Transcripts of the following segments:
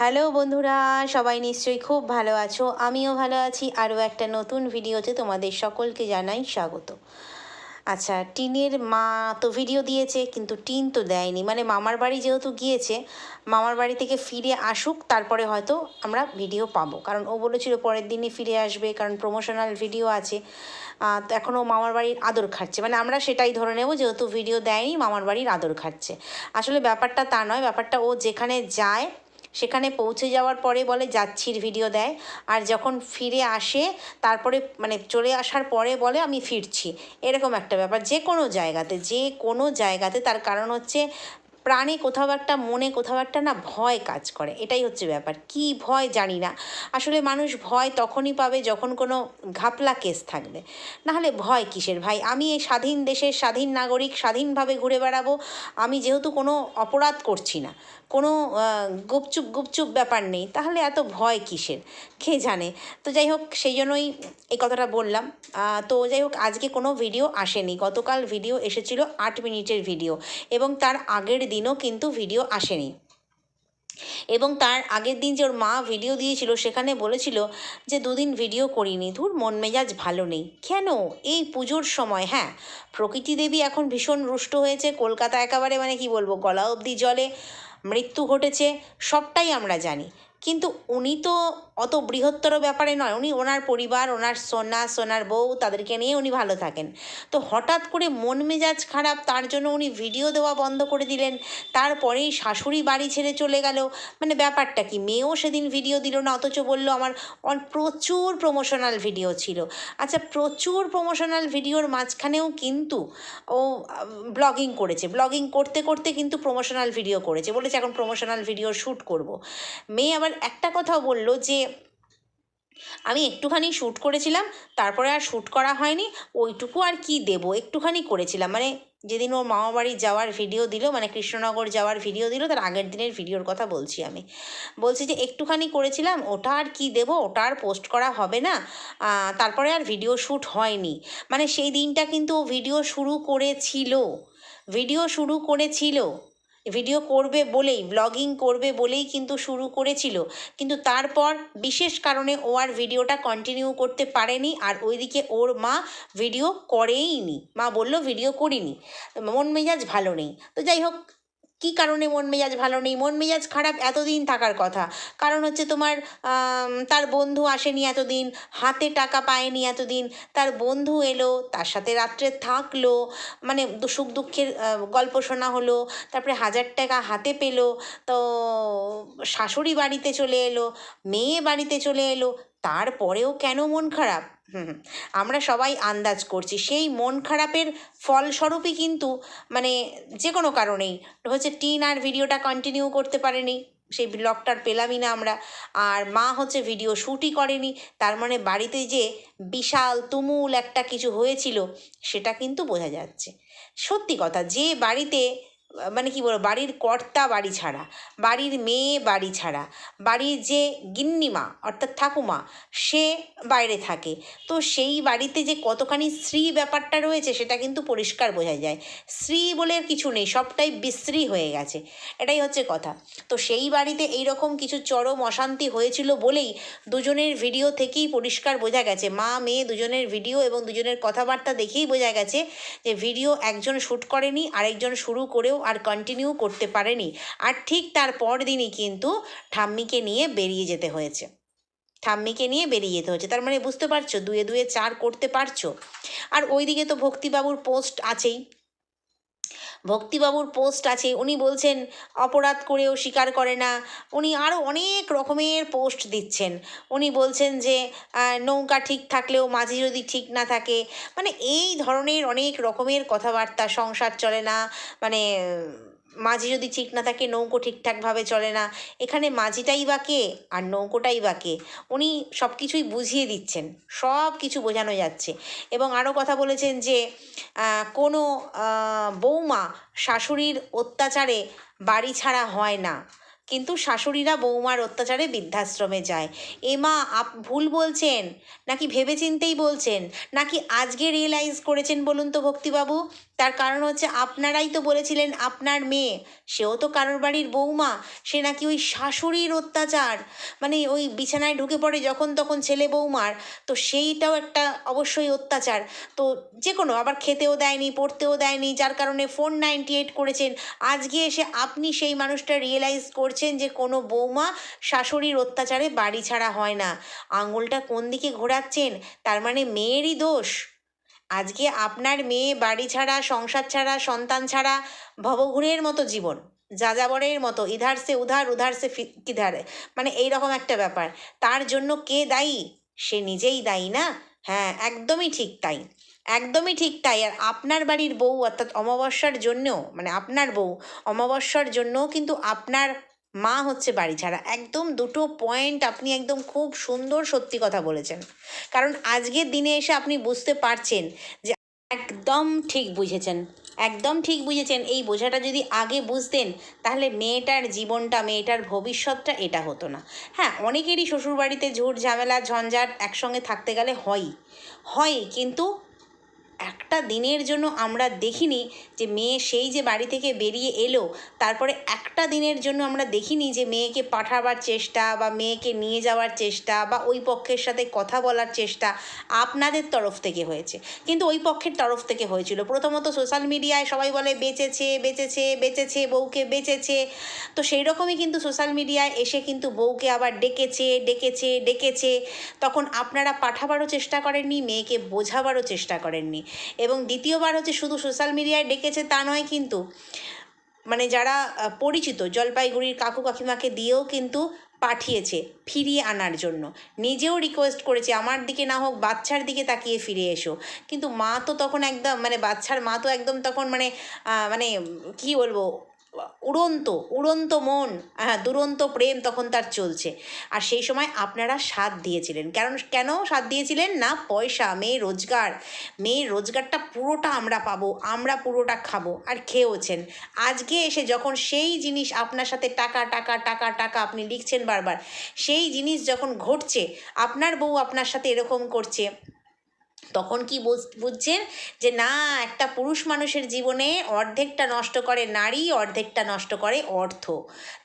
Hello বন্ধুরা, সবাই নিশ্চয়ই খুব ভালো আছো। আমিও ভালো আছি। আরও একটা নতুন ভিডিওতে তোমাদের সকলকে জানাই স্বাগত। আচ্ছা টিনের মা তো ভিডিও দিয়েছে, কিন্তু টিন তো দেয়নি। মানে মামার বাড়ি যেহেতু গিয়েছে, মামার বাড়ি থেকে ফিরে আসুক, তারপরে হয়তো আমরা ভিডিও পাবো। কারণ ও বলেছিল পরের দিনই ফিরে আসবে, কারণ প্রমোশনাল ভিডিও আছে। তো এখনও মামার বাড়ির আদর খাচ্ছে মানে আমরা সেটাই ধরে নেব, যেহেতু ভিডিও দেয়নি, মামার বাড়ির আদর খাচ্ছে আসলে ব্যাপারটা তা নয়, ব্যাপারটা ও যেখানে যায় সেখানে পৌঁছে যাওয়ার পরে বলে, যাচ্ছির ভিডিও দেয়। আর যখন ফিরে আসে, তারপরে মানে চলে আসার পরে বলে, আমি ফিরছি। এরকম একটা ব্যাপার। যে কোনো জায়গাতে, যে কোনো জায়গাতে তার কারণ হচ্ছে প্রাণে কোথাও একটা, মনে কোথাও একটা না ভয় কাজ করে। এটাই হচ্ছে ব্যাপার। কি ভয় জানি না। আসলে মানুষ ভয় তখনই পাবে যখন কোনো ঘাপলা কেস থাকবে। নাহলে ভয় কিসের? ভাই, আমি এই স্বাধীন দেশের স্বাধীন নাগরিক, স্বাধীনভাবে ঘুরে বেড়াবো। আমি যেহেতু কোনো অপরাধ করছি না, কোনো গুপচুপ গুপচুপ ব্যাপার নেই, তাহলে এত ভয় কিসের? কে জানে? তো যাই হোক, সেই জন্যই এই কথাটা বললাম। তো যাই হোক, আজকে কোনো ভিডিও আসেনি। গতকাল ভিডিও এসেছিল আট মিনিটের ভিডিও এবং তার আগের দিনও কিন্তু ভিডিও আসেনি। এবং তার আগের দিন যে ওর মা ভিডিও দিয়েছিল, সেখানে বলেছিল যে, দুদিন ভিডিও করিনি, ধুর, মন মেজাজ ভালো নেই। কেন? এই পুজোর সময় হ্যাঁ প্রকৃতি দেবী এখন ভীষণ রুষ্ট হয়েছে, কলকাতা একেবারে মানে কি বলব, গলা অবধি জলে মৃত্যু ঘটেছে, সবটাই আমরা জানি। কিন্তু উনি তো অত বৃহত্তর ব্যাপারে নয়। উনি ওনার পরিবার, ওনার সোনা, সোনার বউ, তাদেরকে নিয়ে উনি ভালো থাকেন। তো হঠাৎ করে মন মেজাজ খারাপ, তার জন্য উনি ভিডিও দেওয়া বন্ধ করে দিলেন। তারপরেই শাশুড়ি বাড়ি ছেড়ে চলে গেল। মানে ব্যাপারটা কি? মেয়েও সেদিন ভিডিও দিল না, অথচ বলল আমার প্রচুর প্রমোশনাল ভিডিও ছিল। আচ্ছা প্রচুর প্রমোশনাল ভিডিওর মাঝখানেও কিন্তু ও ব্লগিং করেছে। ব্লগিং করতে করতে কিন্তু প্রমোশনাল ভিডিও করেছে। বলেছে, এখন প্রমোশনাল ভিডিও শ্যুট করব। মেয়ে আবার একটা কথাও বলল যে আমি একটুখানি শ্যুট করেছিলাম, তারপরে আর শ্যুট করা হয়নি, ওইটুকু আর কি দেব? একটুখানি করেছিলাম মানে যেদিন ওর মামা বাড়ি যাওয়ার ভিডিও দিল মানে কৃষ্ণনগর যাওয়ার ভিডিও দিল, তার আগের দিনের ভিডিওর কথা বলছি আমি। বলছি যে একটুখানি করেছিলাম, ওটা আর কি দেব? ওটা আর পোস্ট করা হবে না তারপরে আর ভিডিও শ্যুট হয়নি। মানে সেই দিনটা কিন্তু ও ভিডিও শুরু করেছিল ভিডিও শুরু করেছিল। ভিডিও করবে বলেই ব্লগিং করবে বলেই কিন্তু শুরু করেছিল। কিন্তু তারপর বিশেষ কারণে ও আর ভিডিওটা কন্টিনিউ করতে পারেনি আর ওইদিকে ওর মা ভিডিও করেইনি। মা বলল ভিডিও করিনি। মন মেজাজ ভালো নেই। তো যাই হোক কী কারণে মন মেজাজ ভালো নেই? মন মেজাজ খারাপ এতদিন থাকার কথা। কারণ হচ্ছে তোমার তার বন্ধু আসেনি এতদিন, হাতে টাকা পায়নি এতদিন, তার বন্ধু এলো, তার সাথে রাত্রে থাকল মানে সুখ দুঃখের গল্প শোনা হলো, তারপরে হাজার টাকা হাতে পেল, তো শাশুড়ি বাড়িতে চলে এলো, মেয়ে বাড়িতে চলে এলো, তারপরেও কেন মন খারাপ? হুম আমরা সবাই আন্দাজ করছি। সেই মন খারাপের ফলস্বরূপই কিন্তু মানে যে কোনো কারণেই হচ্ছে টিন আর ভিডিওটা কন্টিনিউ করতে পারেনি। সেই ব্লগটার পেলামই না আমরা। আর মা হচ্ছে ভিডিও শ্যুটই করেনি। তার মানে বাড়িতে যে বিশাল, তুমুল একটা কিছু হয়েছিল, সেটা কিন্তু বোঝা যাচ্ছে। সত্যি কথা, যে বাড়িতে মানে কি বলব, বাড়ির কর্তা বাড়ি ছাড়া, বাড়ির মেয়ে বাড়ি ছাড়া, বাড়ির যে গিন্নিমা অর্থাৎ ঠাকুমা, সে বাইরে থাকে। তো সেই বাড়িতে যে কতখানি স্ত্রী ব্যাপারটা রয়েছে, সেটা কিন্তু পরিষ্কার বোঝা যায়। স্ত্রী বলে কিছু নেই, সবটাই বিশ্রী হয়ে গেছে। এটাই হচ্ছে কথা। তো সেই বাড়িতে এই রকম কিছু চরম অশান্তি হয়েছিল বলেই দুজনের ভিডিও থেকেই পরিষ্কার বোঝা গেছে। মা, মেয়ে দুজনের ভিডিও এবং দুজনের কথাবার্তা দেখেই বোঝা গেছে যে ভিডিও একজন শ্যুট করেনি, আরেকজন শুরু করেও আর কন্টিনিউ করতে পারেনি। আর ঠিক তার পর দিনই কিন্তু ঠাম্মিকে নিয়ে বেরিয়ে যেতে হয়েছে। ঠাম্মিকে নিয়ে বেরিয়ে যেতে হচ্ছে তার মানে বুঝতে পারছ? দুয়ে দুয়ে চার করতে পারছ? আর ওইদিকে তো ভক্তিবাবুর পোস্ট আছেই। ভক্তিবাবুর পোস্ট আছে, উনি বলছেন, অপরাধ করেও স্বীকার করে না। উনি আরও অনেক রকমের পোস্ট দিচ্ছেন। উনি বলছেন যে নৌকা ঠিক থাকলেও মাঝি যদি ঠিক না থাকে। মানে এই ধরনের অনেক রকমের কথাবার্তা, সংসার চলে না। মানে মাঝি যদি ঠিক না থাকে, নৌকো ঠিকঠাকভাবে চলে না। এখানে মাঝিটাই বা কে আর নৌকোটাই বা কে? উনি সব কিছুই বুঝিয়ে দিচ্ছেন সব কিছু বোঝানো যাচ্ছে। এবং আরও কথা বলেছেন যে কোনো বৌমা শাশুড়ির অত্যাচারে বাড়ি ছাড়া হয় না। কিন্তু শাশুড়িরা বৌমার অত্যাচারে বৃদ্ধাশ্রমে যায়। এ মা আপ, ভুল বলছেন? নাকি ভেবেচিন্তেই বলছেন? নাকি আজকে রিয়েলাইজ করেছেন বলুন তো ভক্তিবাবু? তার কারণ হচ্ছে আপনারাই তো বলেছিলেন আপনার মেয়ে। সেও তো কারোর বাড়ির বৌমা সে নাকি ওই শাশুড়ির অত্যাচার। মানে ওই বিছানায় ঢুকে পড়ে যখন তখন ছেলে বৌমার তো সেইটাও একটা অবশ্যই অত্যাচার। তো যে কোনো আবার খেতেও দেয়নি, পড়তেও দেয়নি, যার কারণে ফোন নাইনটি এইট করেছেন। আজকে এসে আপনি সেই মানুষটা রিয়েলাইজ করছেন যে কোনো বৌমা শাশুড়ির অত্যাচারে বাড়ি ছাড়া হয় না। আঙুলটা কোন দিকে ঘোরাচ্ছেন? তার মানে মেয়েরই দোষ। আজকে আপনার মেয়ে বাড়ি ছাড়া, সংসার ছাড়া, সন্তান ছাড়া, ভবঘুরের মতো জীবন। যাযাবরের মতো, ইধার সে উধার উধার সে কিধার। মানে এই রকম একটা ব্যাপার। তার জন্য কে দায়ী? সে নিজেই দায়ী না? হ্যাঁ একদমই ঠিক তাই। একদমই ঠিক তাই। আর আপনার বাড়ির বউ অর্থাৎ অমাবস্যার জন্যও মানে আপনার বউ অমাবস্যার জন্যও কিন্তু আপনার মা হচ্ছে বাড়ি ছাড়া। একদম দুটো পয়েন্ট আপনি একদম খুব সুন্দর সত্যি কথা বলেছেন। কারণ আজকের দিনে এসে আপনি বুঝতে পারছেন যে একদম ঠিক বুঝেছেন। একদম ঠিক বুঝেছেন। এই বোঝাটা যদি আগে বুঝতেন, তাহলে মেয়েটার জীবনটা, মেয়েটার ভবিষ্যৎটা এটা হতো না। হ্যাঁ অনেকেরই শ্বশুরবাড়িতে ঝুট ঝামেলা, ঝঞ্ঝাট একসঙ্গে থাকতে গেলে হয়ই। হয় কিন্তু একটা দিনের জন্য আমরা দেখিনি যে মেয়ে সেই যে বাড়ি থেকে বেরিয়ে এলো, তারপরে একটা দিনের জন্য আমরা দেখিনি যে মেয়েকে পাঠাবার চেষ্টা বা মেয়েকে নিয়ে যাওয়ার চেষ্টা বা ওই পক্ষের সাথে কথা বলার চেষ্টা আপনাদের তরফ থেকে হয়েছে। কিন্তু ওই পক্ষের তরফ থেকে হয়েছিল। প্রথমত সোশ্যাল মিডিয়ায় সবাই বলে, বেঁচেছে বেঁচেছে বেঁচেছে, বউকে বেঁচেছে। তো সেই রকমই কিন্তু সোশ্যাল মিডিয়ায় এসে কিন্তু বউকে আবার ডেকেছে ডেকেছে ডেকেছে। তখন আপনারা পাঠাবারও চেষ্টা করেননি, মেয়েকে বোঝাবারও চেষ্টা করেননি। এবং দ্বিতীয়বার হচ্ছে শুধু সোশ্যাল মিডিয়ায় ডেকেছে তা নয় কিন্তু মানে যারা পরিচিত জলপাইগুড়ির কাকু কাকিমাকে দিয়েও কিন্তু পাঠিয়েছে ফিরিয়ে আনার জন্য। নিজেও রিকোয়েস্ট করেছে, আমার দিকে না হোক বাচ্চার দিকে তাকিয়ে ফিরে এসো। কিন্তু মা তো তখন একদম মানে বাচ্চার মা তো একদম তখন মানে মানে কি বলব উড়ন্ত উড়ন্ত মন হ্যাঁ দুরন্ত প্রেম তখন তার চলছে। আর সেই সময় আপনারা সাথ দিয়েছিলেন। কারণ কেন সাথ দিয়েছিলেন? না, পয়সা, মেয়ে রোজগার। মেয়ের রোজগারটা পুরোটা আমরা পাবো, আমরা পুরোটা খাব আর খেয়েওছেন। আজকে এসে যখন সেই জিনিস আপনার সাথে টাকা টাকা টাকা টাকা আপনি লিখছেন বারবার, সেই জিনিস যখন ঘটছে, আপনার বউ আপনার সাথে এরকম করছে তখন কি বুঝ- বুঝছেন? যে না, একটা পুরুষ মানুষের জীবনে অর্ধেকটা নষ্ট করে নারী, অর্ধেকটা নষ্ট করে অর্থ।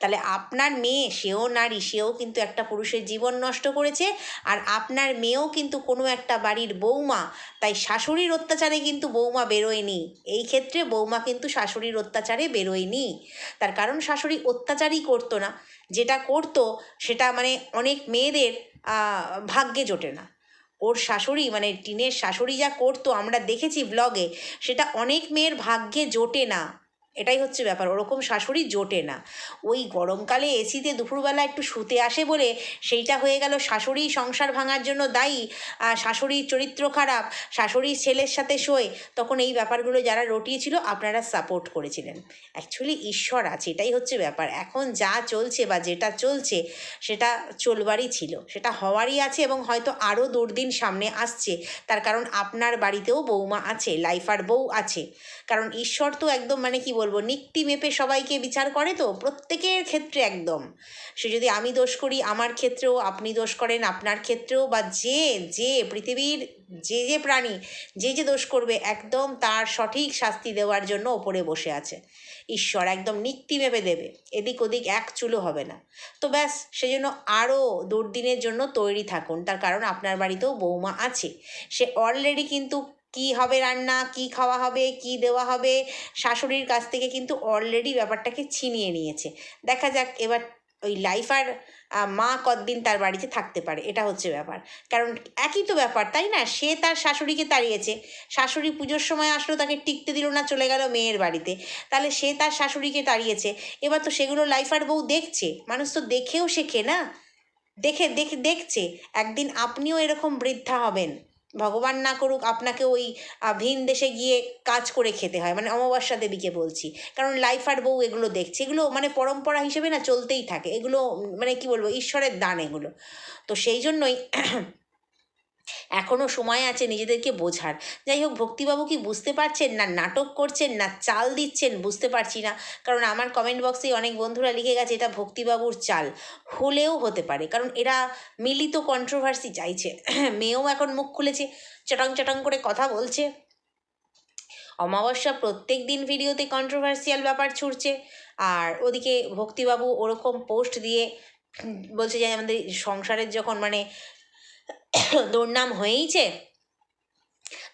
তাহলে আপনার মেয়ে, সেও নারী, সেও কিন্তু একটা পুরুষের জীবন নষ্ট করেছে, আর আপনার মেয়েও কিন্তু কোনো একটা বাড়ির বৌমা, তাই শাশুড়ির অত্যাচারে কিন্তু বৌমা বেরোয়নি। এই ক্ষেত্রে বৌমা কিন্তু শাশুড়ির অত্যাচারে বেরোয়নি। তার কারণ শাশুড়ি অত্যাচারই করতো না। যেটা করতো, সেটা মানে অনেক মেয়েদের ভাগ্যে জোটে না। ওর শাশুড়ি মানে টিনের শাশুড়ি যা করতো, আমরা দেখেছি ব্লগে সেটা অনেক মেয়ের ভাগ্যে জোটে না। এটাই হচ্ছে ব্যাপার। ওরকম শাশুড়ি জোটে না। ওই গরমকালে এসিতে দুপুরবেলা একটু শুতে আসে বলে সেইটা হয়ে গেল শাশুড়ি সংসার ভাঙার জন্য দায়ী, আর শাশুড়ির চরিত্র খারাপ, শাশুড়ির ছেলের সাথে শোয়। তখন এই ব্যাপারগুলো যারা রটিয়েছিল আপনারা সাপোর্ট করেছিলেন। অ্যাকচুয়ালি ঈশ্বর আছে, এটাই হচ্ছে ব্যাপার। এখন যা চলছে বা যেটা চলছে সেটা চলবারই ছিল। সেটা হওয়ারই আছে এবং হয়তো আরও দুর্দিন সামনে আসছে। তার কারণ আপনার বাড়িতেও বৌমা আছে লাইফার বউ আছে। কারণ ঈশ্বর তো একদম মানে কি বলব নিক্তি মেপে সবাইকে বিচার করে তো, প্রত্যেকের ক্ষেত্রে একদম। সে যদি আমি দোষ করি, আমার ক্ষেত্রেও, আপনি দোষ করেন, আপনার ক্ষেত্রেও, বা যে যে পৃথিবীর যে যে প্রাণী, যে যে দোষ করবে, একদম তার সঠিক শাস্তি দেওয়ার জন্য ওপরে বসে আছে। ঈশ্বর একদম নিক্তি ভেবে দেবে, এদিক ওদিক এক চুলো হবে না। তো ব্যাস, সেজন্য আরও দুর্দিনের জন্য তৈরি থাকুন, তার কারণ আপনার বাড়িতেও বৌমা আছে। সে অলরেডি কিন্তু কি হবে রান্না, কি খাওয়া হবে, কি দেওয়া হবে, শাশুড়ির কাছ থেকে কিন্তু অলরেডি ব্যাপারটাকে ছিনিয়ে নিয়েছে। দেখা যাক এবার ওই লাইফ আর মা কতদিন তার বাড়িতে থাকতে পারে, এটা হচ্ছে ব্যাপার। কারণ একই তো ব্যাপার, তাই না? সে তার শাশুড়িকে তাড়িয়েছে। শাশুড়ি পুজোর সময় আসলো, তাকে টিকতে দিল না, চলে গেল মেয়ের বাড়িতে। তাহলে সে তার শাশুড়িকে তাড়িয়েছে। এবার তো সেগুলো লাইফ আর বউ দেখছে। মানুষ তো দেখেও শেখে না। দেখে দেখে, দেখছে। একদিন আপনিও এরকম বৃদ্ধা হবেন। ভগবান না করুক আপনাকে ওই ভিন দেশে গিয়ে কাজ করে খেতে হয়। মানে অমাবস্যা দেবীকে বলছি। কারণ লাইফ আর বউ এগুলো দেখছে। এগুলো মানে পরম্পরা হিসেবে না চলতেই থাকে। এগুলো মানে কি বলব, ঈশ্বরের দান এগুলো। তো সেই জন্যই এখনও সময় আছে নিজেদেরকে বোঝার। যাই হোক, ভক্তিবাবু কি বুঝতে পারছেন না? নাটক করছেন না? চাল দিচ্ছেন? বুঝতে পারছি না। কারণ আমার কমেন্ট বক্সে অনেক বন্ধুরা লিখে গেছে, এটা ভক্তিবাবুর চাল। হলেও হতে পারে। কারণ এরা মিলিত কন্ট্রোভার্সি চাইছে। মেয়েও এখন মুখ খুলেছে, চটাং চটাং করে কথা বলছে। অমাবস্যা প্রত্যেক দিন ভিডিওতে কন্ট্রোভার্সিয়াল ব্যাপার ছুটছে আর ওদিকে ভক্তিবাবু ওরকম পোস্ট দিয়ে বলছে যে আমাদের সংসারের যখন মানে দুর্নাম হয়েইছে,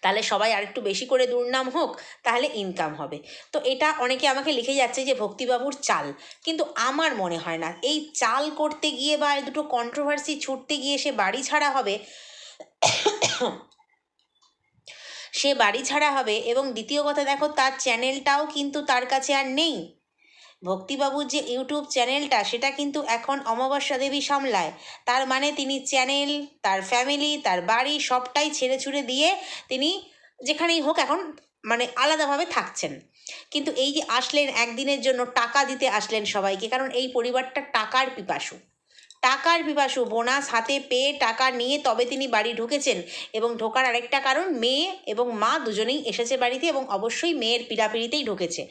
তাহলে সবাই আরেকটু বেশি করে দুর্নাম হোক, তাহলে ইনকাম হবে। তো এটা অনেকে আমাকে লিখে যাচ্ছে যে, ভক্তিবাবুর চাল। কিন্তু আমার মনে হয় না। এই চাল করতে গিয়ে বা দুটো কন্ট্রোভার্সি ছুটতে গিয়ে সে বাড়ি ছাড়া হবে, সে বাড়ি ছাড়া হবে এবং দ্বিতীয় কথা, দেখো, তার চ্যানেলটাও কিন্তু তার কাছে আর নেই। ভক্তিবাবুর যে ইউটিউব চ্যানেলটা, সেটা কিন্তু এখন অমাবস্যা দেবী সামলায়। তার মানে তিনি চ্যানেল, তার ফ্যামিলি, তার বাড়ি সবটাই ছেড়ে ছুড়ে দিয়ে তিনি যেখানেই হোক এখন মানে আলাদাভাবে থাকছেন। কিন্তু এই যে আসলেন, একদিনের জন্য টাকা দিতে আসলেন সবাইকে, কারণ এই পরিবারটা টাকার পিপাসু। টাকার পিপাসু বোনাস হাতে পেয়ে টাকা নিয়ে তবে তিনি বাড়ি ঢুকেছেন। এবং ঢোকার আরেকটা কারণ, মেয়ে এবং মা দুজনেই এসেছে বাড়িতে এবং অবশ্যই মেয়ের পিড়াপিড়িতেই ঢুকেছে।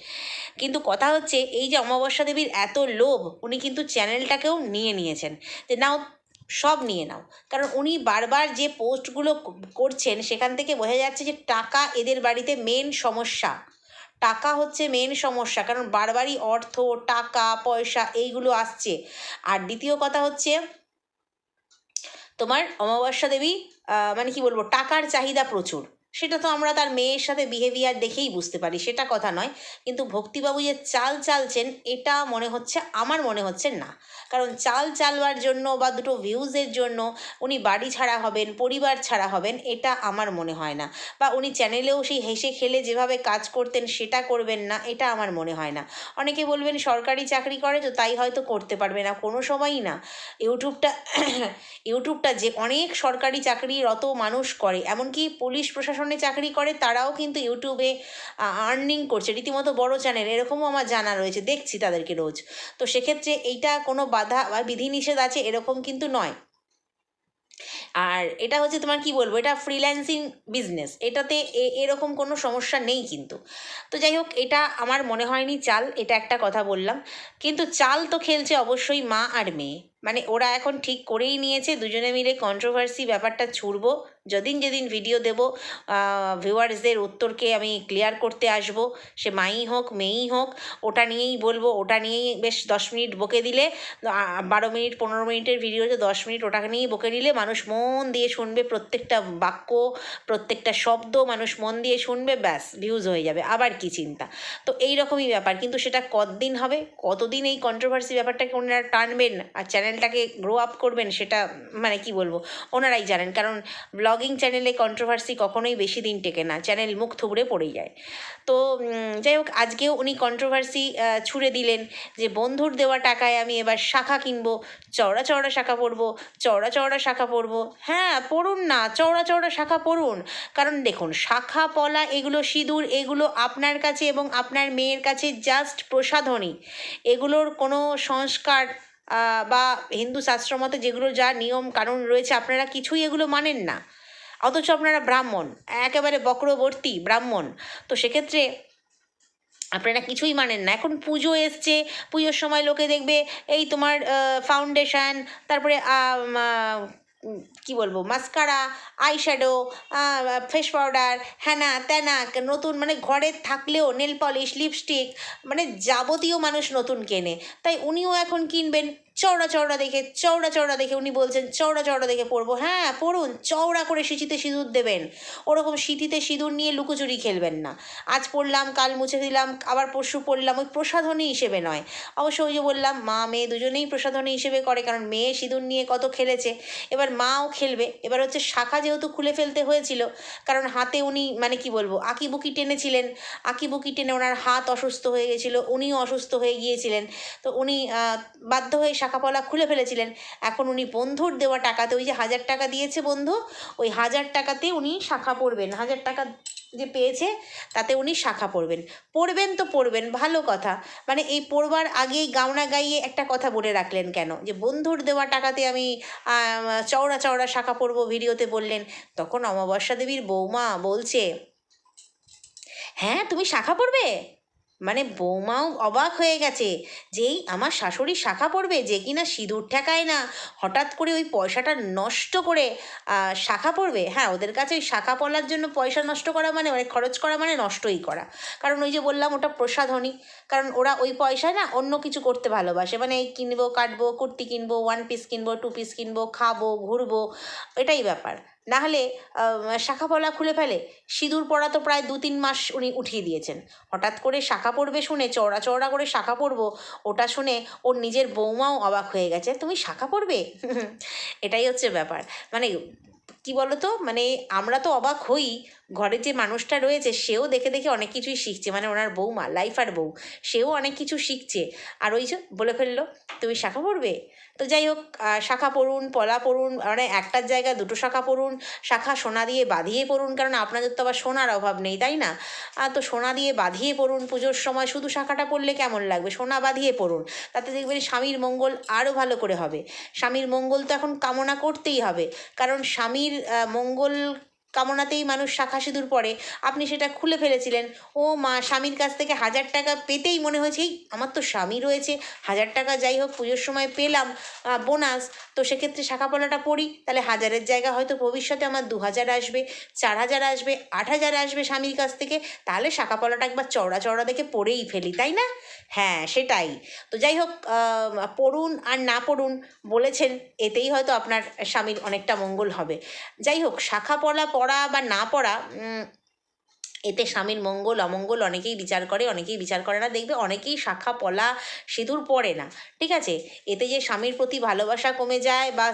কিন্তু কথা হচ্ছে, এই যে অমাবস্যা দেবীর এত লোভ, উনি কিন্তু চ্যানেলটাকেও নিয়ে নিয়েছেন। যে নাও, সব নিয়ে নাও। কারণ উনি বারবার যে পোস্টগুলো করছেন, সেখান থেকে বোঝা যাচ্ছে যে টাকা এদের বাড়িতে মেন সমস্যা। টাকা হচ্ছে মেন সমস্যা, কারণ বারবারই অর্থ, টাকা, পয়সা এইগুলো আসছে। আর দ্বিতীয় কথা হচ্ছে, তোমার অমাবস্যা দেবী মানে কি বলব, টাকার চাহিদা প্রচুর। সেটা তো আমরা তার মেয়ের সাথে বিহেভিয়ার দেখেই বুঝতে পারি, সেটা কথা নয়। কিন্তু ভক্তিবাবু যে চাল চালছেন, এটা মনে হচ্ছে, আমার মনে হচ্ছে না। কারণ চাল চালবার জন্য বা দুটো ভিউজের জন্য উনি বাড়ি ছাড়া হবেন, পরিবার ছাড়া হবেন, এটা আমার মনে হয় না। বা উনি চ্যানেলেও সেই হেসে খেলে যেভাবে কাজ করতেন, সেটা করবেন না, এটা আমার মনে হয় না। অনেকে বলবেন, সরকারি চাকরি করে তো তাই হয়তো করতে পারবে না, কোনো সময়ই না। ইউটিউবটা ইউটিউবটা যে অনেক সরকারি চাকরিরত মানুষ করে, এমনকি পুলিশ প্রশাসনে চাকরি করে, তারাও কিন্তু ইউটিউবে আর্নিং করছে। রীতিমতো বড় চ্যানেল এরকমও আমার জানা রয়েছে, দেখছি তাদেরকে রোজ। তো সেক্ষেত্রে এইটা কোনো বাধা বা বিধিনিষেধ আছে, এরকম কিন্তু নয়। আর এটা হচ্ছে তোমার কি বলব, এটা ফ্রিল্যান্সিং বিজনেস এটাতে এরকম কোনো সমস্যা নেই কিন্তু। তো যাই হোক, এটা আমার মনে হয়নি চাল, এটা একটা কথা বললাম। কিন্তু চাল তো খেলছে অবশ্যই মা আর মেয়ে। মানে ওরা এখন ঠিক করেই নিয়েছে, দুজনে মিলে কন্ট্রোভার্সি ব্যাপারটা ছুড়বো। যেদিন যেদিন ভিডিও দেবো ভিউয়ার্সদের উত্তরকে আমি ক্লিয়ার করতে আসব, সে মাই হোক মেয়েই হোক, ওটা নিয়েই বলব, ওটা নিয়েই বেশ দশ মিনিট বকে দিলে বারো মিনিট, পনেরো মিনিটের ভিডিও ভিডিওতে দশ মিনিট ওটাকে নিয়েই বকে দিলে মানুষ মন দিয়ে শুনবে প্রত্যেকটা বাক্য, প্রত্যেকটা শব্দ মানুষ মন দিয়ে শুনবে, ব্যাস ভিউজ হয়ে যাবে, আবার কি চিন্তা। তো এই রকমই ব্যাপার, কিন্তু সেটা কতদিন হবে, কতদিন এই কন্ট্রোভার্সি ব্যাপারটাকে ওনারা টানবেন আর চ্যানেলটাকে গ্রো আপ করবেন, সেটা মানে কি বলব, ওনারাই জানেন, কারণ ব্লগিং চ্যানেলে কন্ট্রোভার্সি কখনোই বেশি দিন টেকে না। চ্যানেল মুখ থুবড়ে পড়ে যায়। তো যাই হোক, আজকেও উনি কন্ট্রোভার্সি ছুড়ে দিলেন যে বন্ধুর দেওয়া টাকায় আমি এবার শাখা কিনবো, চওড়া চওড়া শাখা পরবো, চওড়া চওড়া শাখা পরবো। হ্যাঁ পড়ুন না, চওড়া চওড়া শাখা পড়ুন কারণ দেখুন, শাখা, পলা, এগুলো সিঁদুর, এগুলো আপনার কাছে এবং আপনার মেয়ের কাছে জাস্ট প্রসাধনী। এগুলোর কোনো সংস্কার বা হিন্দু শাস্ত্র মতে যেগুলো যা নিয়ম, কানুন রয়েছে, আপনারা কিছুই এগুলো মানেন না। অথচ আপনারা ব্রাহ্মণ, একেবারে বক্রবর্তী ব্রাহ্মণ। তো সেক্ষেত্রে আপনারা কিছুই মানেন না। এখন পুজো এসছে, পুজোর সময় লোকে দেখবে এই তোমার ফাউন্ডেশন তারপরে কি বলব মাস্কারা আইশ্যাডো ফেস পাউডার হ্যানা ত্যানা নতুন মানে ঘরে থাকলেও নেল পলিশ লিপস্টিক মানে যাবতীয় মানুষ নতুন কেনে। তাই উনিও এখন কিনবেন। চওড়া চওড়া দেখে, চওড়া চওড়া দেখে উনি বলছেন, চওড়া চওড়া দেখে পরবো হ্যাঁ পড়ুন, চওড়া করে সিঁথিতে সিঁদুর দেবেন। ওরকম সিঁথিতে সিঁদুর নিয়ে লুকোচুরি খেলবেন না। আজ পড়লাম, কাল মুছে দিলাম, আবার পরশু পড়লাম, ওই প্রসাধনী হিসেবে নয়। অবশ্য ওই যে বললাম, মা মেয়ে দুজনেই প্রসাধনী হিসেবে করে, কারণ মেয়ে সিঁদুর নিয়ে কত খেলেছে। এবার মাও খেলবে। এবার হচ্ছে শাখা যেহেতু খুলে ফেলতে হয়েছিল, কারণ হাতে উনি মানে কি বলব, আঁকিবুকি টেনেছিলেন। আঁকিবুকি টেনে ওনার হাত অসুস্থ হয়ে গেছিল, উনিও অসুস্থ হয়ে গিয়েছিলেন। তো উনি বাধ্য হয়ে শাখাপলা খুলে ফেলেছিলেন। এখন উনি বন্ধুর দেওয়া টাকাতে, ওই যে হাজার টাকা দিয়েছে বন্ধু, ওই হাজার টাকাতে উনি শাখা পড়বেন। হাজার টাকা যে পেয়েছে, তাতে উনি শাখা পড়বেন। পড়বেন তো পড়বেন, ভালো কথা। মানে এই পড়বার আগেই গাওনা গাইয়ে একটা কথা বলে রাখলেন কেন? যে বন্ধুর দেওয়া টাকাতে আমি চওড়া চওড়া শাখা পড়ব ভিডিওতে বললেন। তখন অমাবস্যা দেবীর বৌমা বলছে হ্যাঁ তুমি শাখা পড়বে? মানে বৌমাও অবাক হয়ে গেছে যেই আমার শাশুড়ি শাখা পড়বে যে কিনা সিঁদুর ঠেকায় না। হঠাৎ করে ওই পয়সাটা নষ্ট করে শাখা পড়বে? হ্যাঁ ওদের কাছে ওই শাখা পড়ার জন্য পয়সা নষ্ট করা মানে মানে খরচ করা মানে নষ্টই করা। কারণ ওই যে বললাম ওটা প্রসাধনী। কারণ ওরা ওই পয়সায় না অন্য কিছু করতে ভালোবাসে। মানে এই কিনবো, কাটবো, কুর্তি কিনবো ওয়ান পিস কিনবো টু পিস কিনবো, খাব, ঘুরবো, এটাই ব্যাপার। নাহলে শাখা পলা খুলে ফেলে। সিঁদুর পরা তো প্রায় দু তিন মাস উনি উঠিয়ে দিয়েছেন। হঠাৎ করে শাখা পড়বে শুনে, চওড়া চওড়া করে শাখা পরবো ওটা শুনে ওর নিজের বৌমাও অবাক হয়ে গেছে, তুমি শাখা পড়বে? এটাই হচ্ছে ব্যাপার। মানে কি বলতো? মানে আমরা তো অবাক হই। ঘরে যে মানুষটা রয়েছে, সেও দেখে দেখে অনেক কিছুই শিখছে। মানে ওনার বৌমা, লাইফ আর বউ, সেও অনেক কিছু শিখছে। আর ওই যে বলে ফেলল, তুমি শাখা পড়বে? তো যাই হোক শাখা পড়ুন, পলা পড়ুন মানে একটার জায়গায় দুটো শাখা পড়ুন, শাখা সোনা দিয়ে বাঁধিয়ে পড়ুন, কারণ আপনাদের তো আবার সোনার অভাব নেই, তাই না? তো সোনা দিয়ে বাঁধিয়ে পড়ুন পুজোর সময়, শুধু শাখাটা পড়লে কেমন লাগবে? সোনা বাঁধিয়ে পড়ুন, তাতে দেখবেন স্বামীর মঙ্গল আরও ভালো করে হবে। স্বামীর মঙ্গল তো এখন কামনা করতেই হবে, কারণ স্বামীর মঙ্গল কামনাতেই মানুষ শাখা সিঁদুর পরে। আপনি সেটা খুলে ফেলেছিলেন। ও মা স্বামীর কাছ থেকে হাজার টাকা পেতেই মনে হয়েছে "এই, আমার তো স্বামী রয়েছে হাজার টাকা যাই হোক পুজোর সময় পেলাম বোনাস। তো সেক্ষেত্রে শাখা পলাটা পড়ি তাহলে হাজারের জায়গা হয়তো ভবিষ্যতে আমার দু হাজার আসবে চার হাজার আসবে আট হাজার আসবে স্বামীর কাছ থেকে। তাহলে শাখা পলাটা একবার চওড়া চওড়া দেখে পড়েই ফেলি তাই না? হ্যাঁ সেটাই। তো যাই হোক পড়ুন আর না পড়ুন বলেছেন এতেই হয়তো আপনার স্বামীর অনেকটা মঙ্গল হবে। যাই হোক শাখা পলা পড়া বা না পড়া এতে স্বামীর মঙ্গল, অমঙ্গল অনেকেই বিচার করে, অনেকেই বিচার করে না। দেখবে অনেকেই শাখা, পলা, সিঁদুর পড়ে না। ঠিক আছে? এতে যে স্বামীর প্রতি ভালোবাসা কমে যায় বা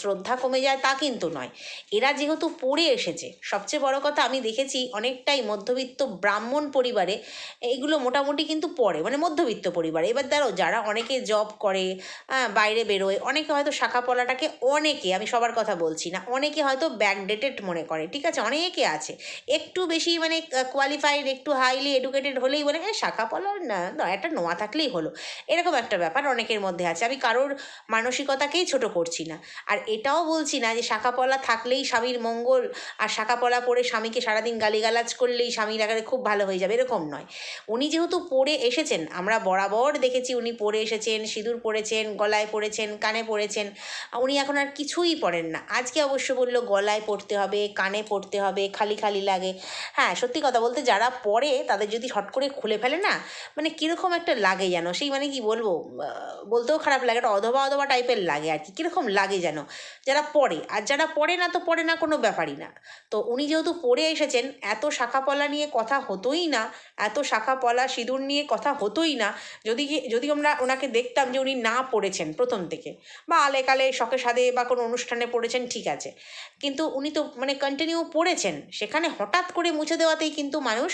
শ্রদ্ধা কমে যায় তা কিন্তু নয়। এরা যেহেতু পড়ে এসেছে, সবচেয়ে বড় কথা আমি দেখেছি অনেকটাই মধ্যবিত্ত ব্রাহ্মণ পরিবারে এইগুলো মোটামুটি কিন্তু পড়ে মানে মধ্যবিত্ত পরিবারে। এবার ধরো, যারা অনেকে জব করে বাইরে বেরোয়, অনেকে হয়তো শাখা, পলাটাকে অনেকে, আমি সবার কথা বলছি না, অনেকে হয়তো ব্যাকডেটেড মনে করে, ঠিক আছে? অনেকে আছে। একটু বেশি মানে কোয়ালিফাইড একটু হাইলি এডুকেটেড হলেই বলে "এ, শাখা পলা না না, একটা নোয়া থাকলেই হলো। এরকম একটা ব্যাপার অনেকের মধ্যে আছে। আমি কারোর মানসিকতাকেই ছোট করছি না। আর এটাও বলছি না যে শাখা পলা থাকলেই স্বামীর মঙ্গল আর শাখা পলা পরে স্বামীকে সারাদিন গালিগালাজ করলেই স্বামীর আকারে খুব ভালো হয়ে যাবে এরকম নয়। উনি যেহেতু পরে এসেছেন আমরা বরাবর দেখেছি উনি পরে এসেছেন সিঁদুর পরেছেন গলায় পরেছেন কানে পরেছেন উনি এখন আর কিছুই পরেন না। আজকে অবশ্য বলল গলায় পড়তে হবে কানে পড়তে হবে খালি খালি লাগে। হ্যাঁ সত্যি কথা বলতে যারা পরে তাদের যদি হট করে খুলে ফেলে না মানে কীরকম একটা লাগে যেন? সেই মানে কি বলব? বলতেও খারাপ লাগে, একটা অধবা অধবা টাইপের লাগে আর কি। কীরকম লাগে যেন? যারা পড়ে, আর যারা পড়ে না তো পড়ে না কোনো ব্যাপারই না। তো উনি যেহেতু পড়ে এসেছেন, এত শাখা পলা নিয়ে কথা হতোই না, এত শাখা পলা সিঁদুর নিয়ে কথা হতোই না, যদি যদি আমরা ওনাকে দেখতাম যে উনি না পড়েছেন প্রথম থেকে, বা আলে কালে শখে সাদে বা কোনো অনুষ্ঠানে পড়েছেন, ঠিক আছে। কিন্তু উনি তো মানে কন্টিনিউ পড়েছেন, সেখানে হঠাৎ করে মুছে দেওয়াতেই কিন্তু মানুষ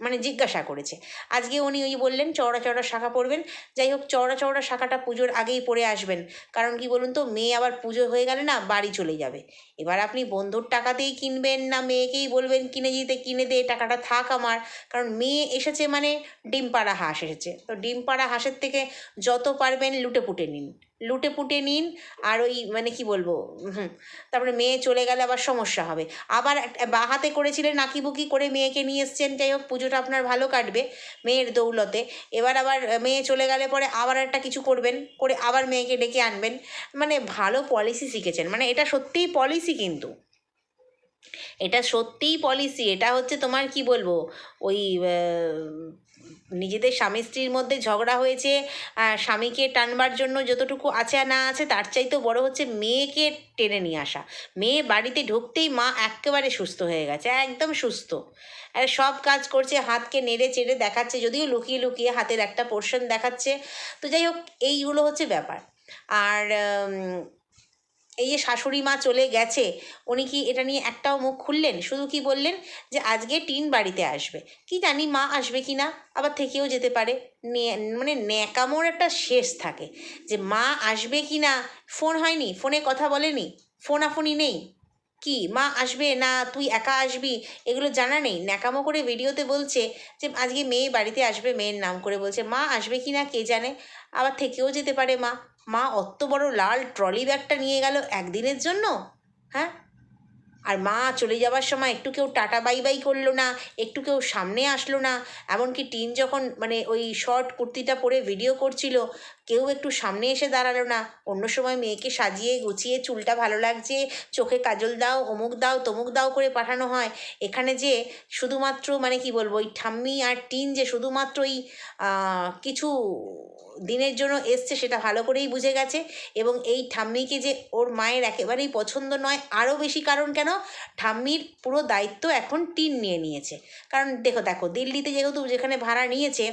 মানে জিজ্ঞাসা করেছে। আজকে উনি ওই বললেন, চওড়া চওড়া শাখা পড়বেন যাই হোক, চওড়া চওড়া শাখাটা পুজোর আগেই পরে আসবেন। কারণ কি বলুন তো, মেয়ে আবার পুজো হয়ে গেলে না, বাড়ি চলে যাবে। এবার আপনি বন্ধুর টাকাতেই কিনবেন না, মেয়েকেই বলবেন, কিনে দিতে, কিনে দে, টাকাটা থাক আমার। কারণ মেয়ে এসেছে মানে ডিম পাড়া হাঁস এসেছে। তো ডিম পাড়া হাঁসের থেকে যত পারবেন লুটে পুটে নিন। লুটে পুটে নিন, আর ওই মানে কি বলব, হুম, তারপরে মেয়ে চলে গেলে আবার সমস্যা হবে। আবার একটা বা হাতে করেছিলেন নাকিবুকি করে মেয়েকে নিয়ে এসছেন, যাই হোক, পুজোটা আপনার ভালো কাটবে মেয়ের দৌলতে। এবার আবার মেয়ে চলে গেলে পরে আবার একটা কিছু করবেন, করে আবার মেয়েকে ডেকে আনবেন। মানে ভালো পলিসি শিখেছেন মানে এটা সত্যিই পলিসি কিন্তু। এটা সত্যিই পলিসি এটা হচ্ছে তোমার কি বলব, ওই নিজেদের স্বামী স্ত্রীর মধ্যে ঝগড়া হয়েছে স্বামীকে টানবার জন্য যতটুকু আছে আর না আছে, তার চাইতেও বড় হচ্ছে মেয়েকে টেনে নিয়ে আসা। মেয়ে বাড়িতে ঢুকতেই মা একেবারে সুস্থ হয়ে গেছে, একদম সুস্থ। আর সব কাজ করছে, হাতকে নেড়ে চেড়ে দেখাচ্ছে, যদিও লুকিয়ে লুকিয়ে হাতের একটা পোর্শন দেখাচ্ছে। তো যাই হোক এইগুলো হচ্ছে ব্যাপার। আর এই যে শাশুড়ি মা চলে গেছে, উনি কি এটা নিয়ে একটাও মুখ খুললেন? শুধু কি বললেন যে আজকে টিন বাড়িতে আসবে। কি জানি মা আসবে কি না, আবার থেকেও যেতে পারে। মানে ন্যাকামোর একটা শেষ থাকে যে মা আসবে কি না, ফোন হয়নি, ফোনে কথা বলেনি ফোনাফোনি নেই। কি, মা আসবে না, তুই একা আসবি? এগুলো জানা নেই। ন্যাকামো করে ভিডিওতে বলছে যে আজকে মেয়ে বাড়িতে আসবে, মেয়ের নাম করে বলছে, মা আসবে কি না কে জানে, আবার থেকেও যেতে পারে মা। মা অত বড় লাল ট্রলি ব্যাগটা নিয়ে গেল একদিনের জন্য? হ্যাঁ? আর মা চলে যাওয়ার সময় একটু কেউ টাটা বাই বাই করল না, একটু কেউ সামনে আসলো না, এমনকি টিন যখন মানে ওই শর্ট কুর্তিটা পরে ভিডিও করছিল কেউ একটু সামনে এসে দাঁড়াল না। অন্য সময় মেয়েকে সাজিয়ে গুছিয়ে চুলটা ভালো লাগছে, চোখে কাজল দাও, অমুক দাও, তমুক দাও করে পাঠানো হয়। এখানে যে শুধুমাত্র মানে কি বলব, ওই ঠাম্মি আর টিন যে শুধুমাত্র ওই কিছু দিনের জন্য এসছে সেটা ভালো করেই বুঝে গেছে। এবং এই ঠাম্মিকে যে ওর মায়ের একেবারেই পছন্দ নয়, আরও বেশি কারণ কেন? ঠাম্মির পুরো দায়িত্ব এখন টিন নিয়ে নিয়েছে। কারণ দেখো দেখো, দিল্লিতে যেহেতু যেখানে ভাড়া নিয়েছে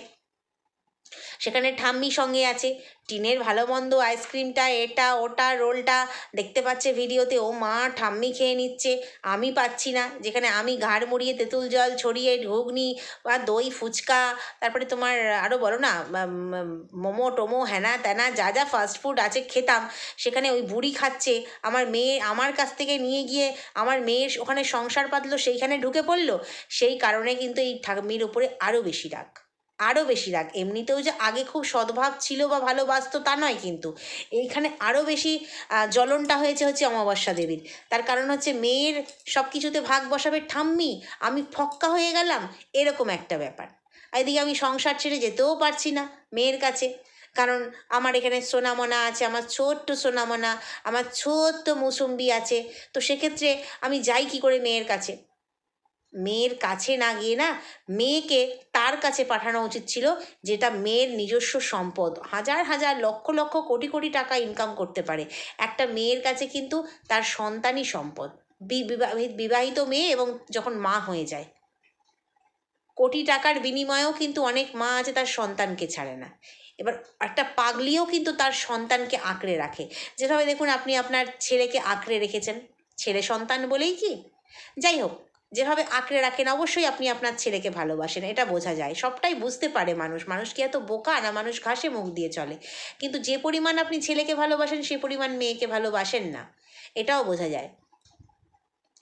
সেখানে ঠাম্মি সঙ্গে আছে। টিনের ভালো মন্দ আইসক্রিমটা, এটা, ওটা, রোলটা দেখতে পাচ্ছে ভিডিওতে। ও মা, ঠাম্মি খেয়ে নিচ্ছে। আমি পাচ্ছি না। যেখানে আমি ঘাড় মুড়িয়ে তেঁতুল জল ছড়িয়ে ঘুগনি বা দই, ফুচকা, তারপরে তোমার আরও বলো না মোমো, টোমো হ্যানা ত্যানা যা যা ফাস্ট ফুড আছে খেতাম। সেখানে ওই বুড়ি খাচ্ছে। আমার মেয়ে আমার কাছ থেকে নিয়ে গিয়ে আমার মেয়ের ওখানে সংসার পাতলো, সেইখানে ঢুকে পড়ল। সেই কারণে কিন্তু এই ঠাম্মির উপরে আরও বেশি রাগ। আরও বেশি রাগ। এমনিতেও যে আগে খুব সদ্ভাব ছিল বা ভালোবাসতো তা নয় কিন্তু। এইখানে আরও বেশি জ্বলনটা হয়েছে হচ্ছে অমাবস্যা দেবীর। তার কারণ হচ্ছে মেয়ের সব কিছুতে ভাগ বসাবে ঠাম্মি, আমি ফক্কা হয়ে গেলাম, এরকম একটা ব্যাপার। এদিকে আমি সংসার ছেড়ে যেতেও পারছি না মেয়ের কাছে। কারণ আমার এখানে সোনামনা আছে, আমার ছোট্ট সোনামনা, আমার ছোট্ট মৌসুম্বি আছে। তো সেক্ষেত্রে আমি যাই কি করে মেয়ের কাছে? মেয়ের কাছে না গিয়ে না মেয়েকে তার কাছে পাঠানো উচিত ছিল, যেটা মেয়ের নিজস্ব সম্পদ। হাজার হাজার লক্ষ লক্ষ কোটি কোটি টাকা ইনকাম করতে পারে। একটা মেয়ের কাছে কিন্তু তার সন্তানই সম্পদ। বিবাহিত মেয়ে এবং যখন মা হয়ে যায়। কোটি টাকার বিনিময়েও কিন্তু অনেক মা আছে তার সন্তানকে ছাড়ে না। এবার একটা পাগলিও কিন্তু তার সন্তানকে আঁকড়ে রাখে। যেভাবে দেখুন, আপনি আপনার ছেলেকে আঁকড়ে রেখেছেন। ছেলে সন্তান বলেই কি? যাই হোক যেভাবে আঁকড়ে রাখেন, অবশ্যই আপনি আপনার ছেলেকে ভালোবাসেন, এটা বোঝা যায়। সবটাই বুঝতে পারে মানুষ। মানুষ কি এত বোকা না মানুষ ঘাসে মুখ দিয়ে চলে? কিন্তু যে পরিমাণ আপনি ছেলেকে ভালোবাসেন, সে পরিমাণ মেয়েকে ভালোবাসেন না। এটাও বোঝা যায়।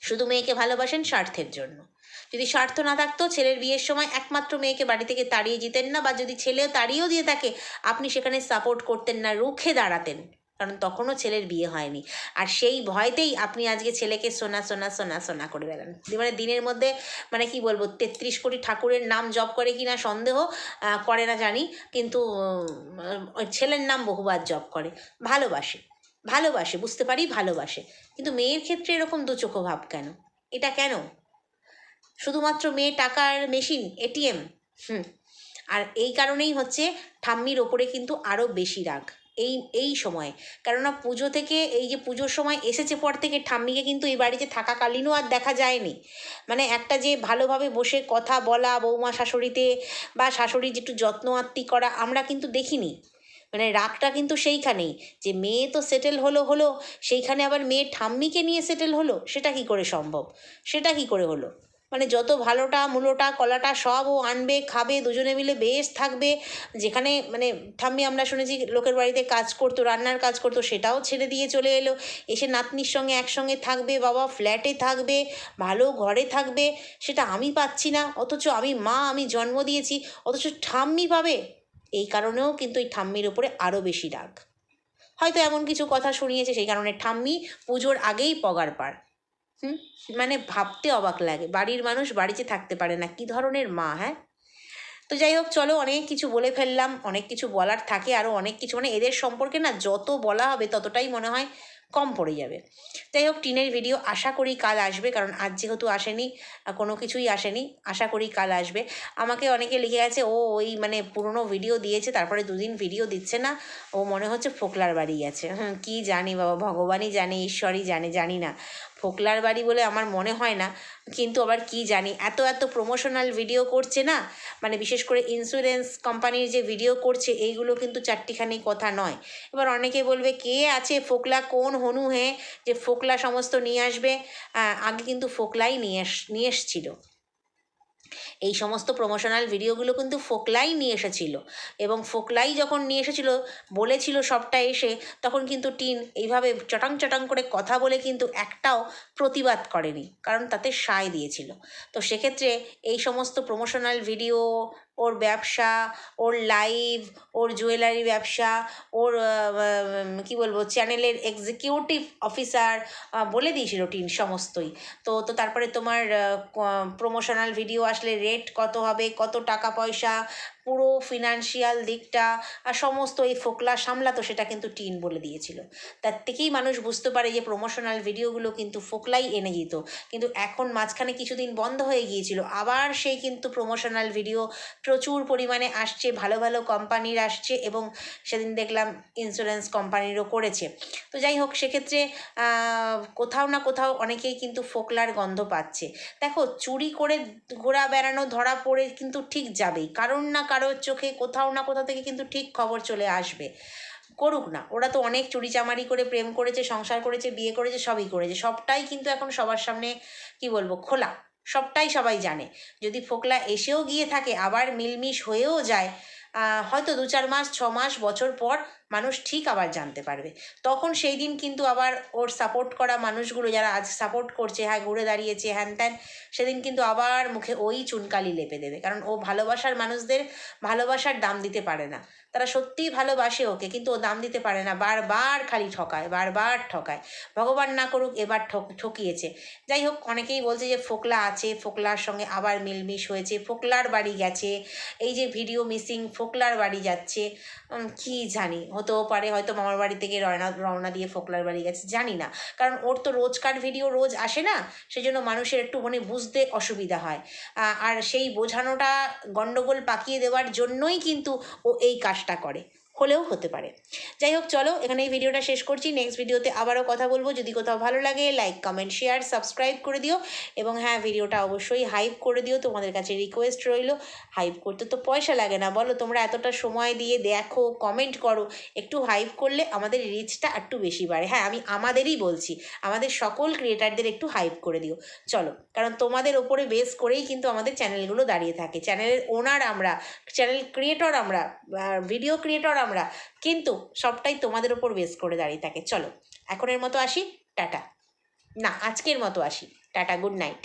শুধু মেয়েকে ভালোবাসেন স্বার্থের জন্য। যদি স্বার্থ না থাকতো, ছেলের বিয়ের সময় একমাত্র মেয়েকে বাড়ি থেকে তাড়িয়ে দিতেন না বা যদি ছেলেও তাড়িয়েও দিয়ে থাকে, আপনি সেখানে সাপোর্ট করতেন না, রুখে দাঁড়াতেন। কারণ তখনও ছেলের বিয়ে হয়নি। আর সেই ভয়তেই আপনি আজকে ছেলেকে সোনা সোনা সোনা সোনা করে বেড়ান মানে দিনের মধ্যে মানে কি বলব, তেত্রিশ কোটি ঠাকুরের নাম জপ করে কি না সন্দেহ করে না জানি। কিন্তু ছেলের নাম বহুবার জপ করে। ভালোবাসে। ভালোবাসে, বুঝতে পারি ভালোবাসে। কিন্তু মেয়ের ক্ষেত্রে এরকম দুচোখো ভাব কেন? এটা কেন? শুধুমাত্র মেয়ে টাকার মেশিন এটিএম হুম। আর এই কারণেই হচ্ছে ঠাম্মির ওপরে কিন্তু আরও বেশি রাগ। এই এই সময়ে। কেননা পুজো থেকে এই যে পুজোর সময় এসেছে পর থেকে ঠাম্মিকে কিন্তু এই বাড়িতে থাকাকালীনও আর দেখা যায়নি। মানে একটা যে ভালোভাবে বসে কথা বলা, বৌমা শাশুড়িতে বা শাশুড়ির একটু যত্ন আত্মি করা আমরা কিন্তু দেখিনি। মানে রাগটা কিন্তু সেইখানেই। যে মেয়ে তো সেটেল হলো হলো, সেইখানে আবার মেয়ে ঠাম্মিকে নিয়ে সেটেল হলো, সেটা কি করে সম্ভব? সেটা কি করে হলো? মানে যত ভালোটা মূলোটা কলাটা সব ও আনবে, খাবে, দুজনে মিলে বেশ থাকবে। যেখানে মানে ঠাম্মি আমরা শুনেছি লোকের বাড়িতে কাজ করতো, রান্নার কাজ করতো, সেটাও ছেড়ে দিয়ে চলে এলো। এসে নাতনির সঙ্গে একসঙ্গে থাকবে, বাবা ফ্ল্যাটে থাকবে, ভালো ঘরে থাকবে, সেটা আমি পাচ্ছি না। অথচ আমি মা, আমি জন্ম দিয়েছি, অথচ ঠাম্মি পাবে। এই কারণেও কিন্তু এই ঠাম্মির ওপরে আরও বেশি রাগ। হয়তো এমন কিছু কথা শুনিয়েছে, সেই কারণে ঠাম্মি পুজোর আগেই পগার পার। মানে ভাবতে অবাক লাগে। বাড়ির মানুষ বাড়িতে থাকতে পারে না, কি ধরনের মা হ্যাঁ? তো যাই হোক, চলো অনেক কিছু বলে ফেললাম, অনেক কিছু বলার থাকে আরও অনেক কিছু মানে এদের সম্পর্কে না যত বলা হবে ততটাই মনে হয় কম পড়ে যাবে। যাই হোক, টিনের ভিডিও আশা করি কাল আসবে, কারণ আজ যেহেতু আসেনি কোনো কিছুই আসেনি, আশা করি কাল আসবে। আমাকে অনেকে লিখে গেছে, ও ওই মানে পুরনো ভিডিও দিয়েছে, তারপরে দুদিন ভিডিও দিচ্ছে না। ও মনে হচ্ছে ফোকলার বাড়ি গেছে। হুম, কী জানি বাবা, ভগবানই জানে, ঈশ্বরই জানে, জানি না। ফোকলার বাড়ি বলে আমার মনে হয় না, কিন্তু আবার কি জানি। এত এত প্রমোশনাল ভিডিও করছে না? মানে বিশেষ করে ইন্স্যুরেন্স কোম্পানির যে ভিডিও করছে, এইগুলো কিন্তু চারটিখানি কথা নয়। এবার অনেকে বলবে, কে আছে? ফোকলা কোন? হনু হে? যে ফোকলা সমস্ত নিয়ে আসবে। আগে কিন্তু ফোকলাই নিয়ে নিয়ে এসছিল। এই সমস্ত প্রমোশনাল ভিডিওগুলো কিন্তু ফোকলাই নিয়ে এসেছিল। এবং ফোকলাই যখন নিয়ে এসেছিল, বলেছিল সবটা এসে, তখন কিন্তু টিন এইভাবে চটাং চটাং করে কথা বলে কিন্তু একটাও প্রতিবাদ করেনি, কারণ তাতে সায় দিয়েছিল। তো সেক্ষেত্রে এই সমস্ত প্রমোশনাল ভিডিও ওর ব্যবসা, ওর লাইভ ওর জুয়েলারি ব্যবসা, ওর কি বলব চ্যানেলের এক্সিকিউটিভ অফিসার বলে দিয়েছিল টিন সমস্তই। তো তো তারপরে তোমার প্রমোশনাল ভিডিও আসলে রেট কত হবে, কত টাকা পয়সা পুরো ফিনান্সিয়াল দিকটা আর সমস্ত এই ফোকলা সামলাতো সেটা কিন্তু টিন বলে দিয়েছিল। তার থেকেই মানুষ বুঝতে পারে যে প্রমোশনাল ভিডিওগুলো কিন্তু ফোকলাই এনে দিত। কিন্তু এখন মাঝখানে কিছুদিন বন্ধ হয়ে গিয়েছিল, আবার সেই কিন্তু প্রমোশনাল ভিডিও প্রচুর পরিমাণে আসছে, ভালো ভালো কোম্পানির আসছে এবং সেদিন দেখলাম ইন্স্যুরেন্স কোম্পানিরও করেছে। তো যাই হোক, সেক্ষেত্রে কোথাও না কোথাও অনেকেই কিন্তু ফোকলার গন্ধ পাচ্ছে। দেখো, চুরি করে ঘোরা বেড়ানো ধরা পড়ে কিন্তু ঠিক যাবেই। কারণ না কারোর চোখে কোথাও না কোথাও থেকে কিন্তু ঠিক খবর চলে আসবে। করুক না, ওরা তো অনেক চুরিচামারি করে প্রেম করেছে, সংসার করেছে, বিয়ে করেছে, সবই করেছে। সবটাই কিন্তু এখন সবার সামনে, কি বলব, খোলা। সবটাই সবাই জানে। যদি ফোকলা এসেও গিয়ে থাকে, আবার মিলমিশ হয়েও যায় হয়তো দু চার মাস, ছ মাস, বছর পর মানুষ ঠিক আবার জানতে পারবে। তখন সেই দিন কিন্তু আবার ওর সাপোর্ট করা মানুষগুলো যারা আজ সাপোর্ট করছে হ্যাঁ ঘুরে দাঁড়িয়েছে, হ্যান ত্যান, সেদিন কিন্তু আবার মুখে ওই চুনকালি লেপে দেবে। কারণ ও ভালোবাসার মানুষদের ভালোবাসার দাম দিতে পারে না। তারা সত্যিই ভালোবাসে ওকে, কিন্তু ও দাম দিতে পারে না। বারবার খালি ঠকায়, বারবার ঠকায়। ভগবান না করুক, এবার ঠক ঠকিয়েছে। যাই হোক, অনেকেই বলছে যে ফোকলা আছে, ফোকলার সঙ্গে আবার মিলমিশ হয়েছে, ফোকলার বাড়ি গেছে, এই যে ভিডিও মিসিং ফোকলার বাড়ি যাচ্ছে। কি জানি, হতেও পারে, হয়তো মামার বাড়ি থেকে রয়না রওনা দিয়ে ফোকলার বাড়ি গেছে, জানি না। কারণ ওর তো রোজকার ভিডিও রোজ আসে না সেই জন্য মানুষের একটু মানে বুঝতে অসুবিধা হয়। আর সেই বোঝানোটা গণ্ডগোল পাকিয়ে দেওয়ার জন্যই কিন্তু ও এই কাজটা করে। হলেও হতে পারে। যাই হোক চলো এখানে এই ভিডিওটা শেষ করছি। নেক্সট ভিডিওতে আবারও কথা বলব। যদি কোথাও ভালো লাগে লাইক কমেন্ট শেয়ার সাবস্ক্রাইব করে দিও। এবং হ্যাঁ ভিডিওটা অবশ্যই হাইপ করে দিও। তোমাদের কাছে রিকোয়েস্ট রইল। হাইপ করতে তো পয়সা লাগে না। বলো, তোমরা এতটা সময় দিয়ে দেখো কমেন্ট করো। একটু হাইপ করলে আমাদের রিচটা একটু বেশি বাড়ে। হ্যাঁ আমি আমাদেরই বলছি। আমাদের সকল ক্রিয়েটারদের একটু হাইপ করে দিও। চলো, কারণ তোমাদের ওপরে বেস করেই কিন্তু আমাদের চ্যানেলগুলো দাঁড়িয়ে থাকে। চ্যানেলের ওনার আমরা চ্যানেল ক্রিয়েটর আমরা ভিডিও ক্রিয়েটর আমরা। কিন্তু সবটাই তোমাদের ওপর বেস করে দাঁড়িয়ে থাকে। চলো, এখনের মতো আসি, টাটা। না, আজকের মতো আসি। Tata good night